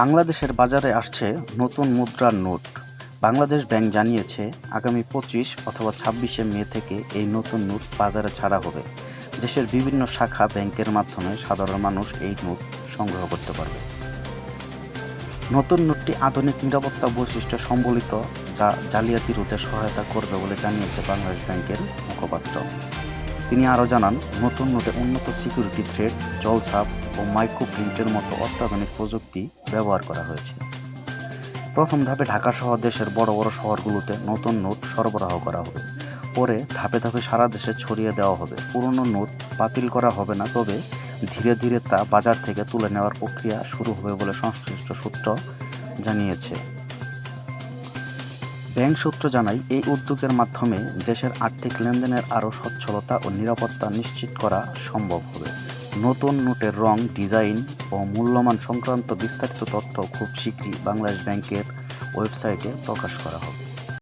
বাংলাদেশের বাজারে আসছে নতুন মুদ্রার নোট। বাংলাদেশ ব্যাংক জানিয়েছে, আগামী পঁচিশ অথবা ছাব্বিশে মে থেকে এই নতুন নোট বাজারে ছাড়া হবে। দেশের বিভিন্ন শাখা ব্যাংকের মাধ্যমে সাধারণ মানুষ এই নোট সংগ্রহ করতে পারবে। নতুন নোটটি আধুনিক নিরাপত্তা বৈশিষ্ট্য সম্বলিত, যা জালিয়াতি রোধে সহায়তা করবে বলে জানিয়েছে বাংলাদেশ ব্যাংকের মুখপাত্র। তিনি আরও জানান, নতুন নোটে উন্নত সিকিউরিটি থ্রেড জলছাপ ও মাইক্রো প্রিন্টের মতো অত্যাধুনিক প্রযুক্তি ব্যবহার করা হয়েছে। প্রথম ধাপে ঢাকা সহ দেশের বড় বড় শহরগুলোতে নতুন নোট সরবরাহ করা হবে। পরে ধাপে ধাপে সারা দেশে ছড়িয়ে দেওয়া হবে। পুরনো নোট বাতিল করা হবে না, তবে ধীরে ধীরে তা বাজার থেকে তুলে নেওয়ার প্রক্রিয়া শুরু হবে বলে সংশ্লিষ্ট সূত্র জানিয়েছে। ব্যাংক সূত্র জানায়, এই উদ্যোগের মাধ্যমে দেশের আর্থিক লেনদেনের আরও সচ্ছলতা ও নিরাপত্তা নিশ্চিত করা সম্ভব হবে। নতুন নোটের রং, ডিজাইন ও মূল্যমান সংক্রান্ত বিস্তারিত তথ্য খুব শীঘ্রই বাংলাদেশ ব্যাংকের ওয়েবসাইটে প্রকাশ করা হবে।